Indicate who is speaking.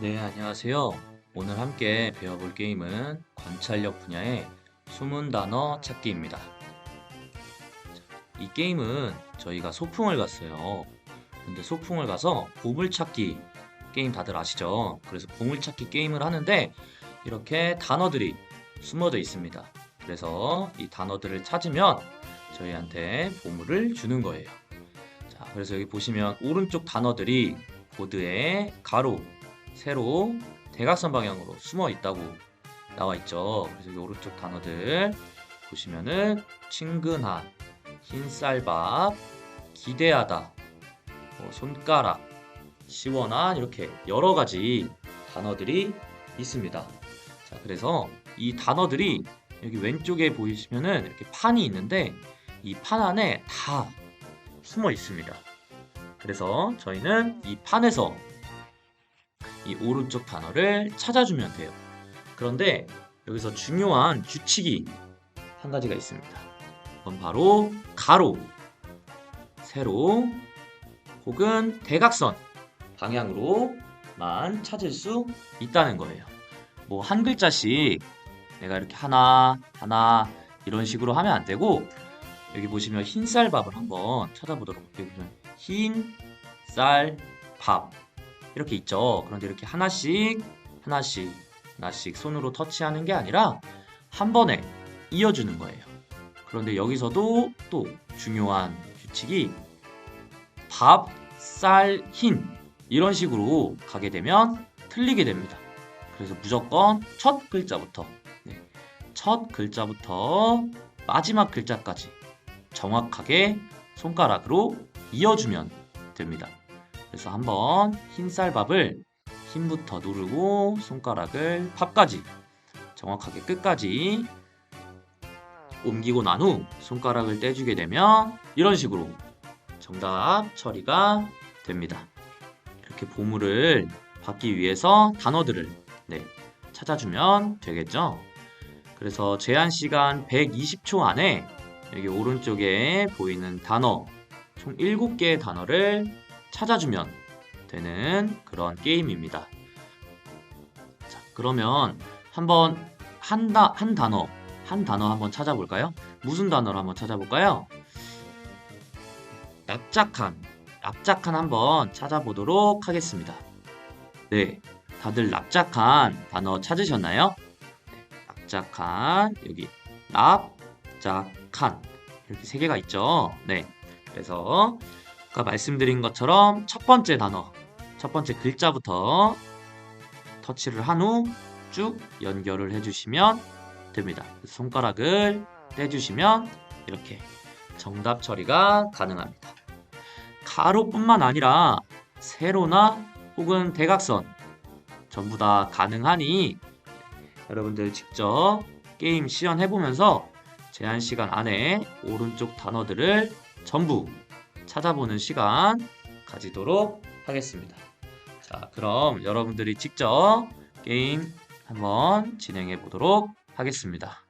Speaker 1: 네, 안녕하세요. 오늘 함께 배워볼 게임은 관찰력 분야의 숨은 단어 찾기입니다. 이 게임은 저희가 소풍을 갔어요. 근데 소풍을 가서 보물찾기 게임 다들 아시죠? 그래서 보물찾기 게임을 하는데 이렇게 단어들이 숨어져 있습니다. 그래서 이 단어들을 찾으면 저희한테 보물을 주는 거예요. 자, 그래서 여기 보시면 오른쪽 단어들이 보드에 가로, 세로, 대각선 방향으로 숨어 있다고 나와 있죠. 그래서 여기 오른쪽 단어들 보시면은 친근한, 흰쌀밥, 기대하다, 뭐 손가락, 시원한 이렇게 여러 가지 단어들이 있습니다. 자, 그래서 이 단어들이 여기 왼쪽에 보이시면은 이렇게 판이 있는데 이 판 안에 다 숨어 있습니다. 그래서 저희는 이 판에서 이 오른쪽 단어를 찾아주면 돼요. 그런데 여기서 중요한 규칙이 한 가지가 있습니다. 그건 바로 가로, 세로, 혹은 대각선 방향으로만 찾을 수 있다는 거예요. 뭐 한 글자씩 내가 이렇게 하나, 하나 이런 식으로 하면 안 되고 여기 보시면 흰쌀밥을 한번 찾아보도록 할게요. 보시면 흰, 쌀, 밥 이렇게 있죠. 그런데 이렇게 하나씩 하나씩 하나씩 손으로 터치하는 게 아니라 한 번에 이어주는 거예요. 그런데 여기서도 또 중요한 규칙이 밥, 쌀, 흰 이런 식으로 가게 되면 틀리게 됩니다. 그래서 무조건 첫 글자부터 네, 첫 글자부터 마지막 글자까지 정확하게 손가락으로 이어주면 됩니다. 그래서 한번 흰쌀밥을 흰부터 누르고 손가락을 밥까지 정확하게 끝까지 옮기고 난 후 손가락을 떼주게 되면 이런 식으로 정답 처리가 됩니다. 이렇게 보물을 받기 위해서 단어들을 네, 찾아주면 되겠죠. 그래서 제한 시간 120초 안에 여기 오른쪽에 보이는 단어 총 7개의 단어를 찾아주면 되는 그런 게임입니다. 자, 그러면 한번 한, 다, 한 단어, 한 단어 한번 찾아볼까요? 무슨 단어를 한번 찾아볼까요? 납작한, 납작한 한번 찾아보도록 하겠습니다. 네, 다들 납작한 단어 찾으셨나요? 네, 납작한, 여기, 납작한. 이렇게 세 개가 있죠? 네. 그래서 아까 말씀드린 것처럼 첫 번째 단어, 첫 번째 글자부터 터치를 한 후 쭉 연결을 해주시면 됩니다. 손가락을 떼주시면 이렇게 정답 처리가 가능합니다. 가로뿐만 아니라 세로나 혹은 대각선 전부 다 가능하니 여러분들 직접 게임 시연해보면서 제한 시간 안에 오른쪽 단어들을 전부 찾아보는 시간 가지도록 하겠습니다. 자, 그럼 여러분들이 직접 게임 한번 진행해 보도록 하겠습니다.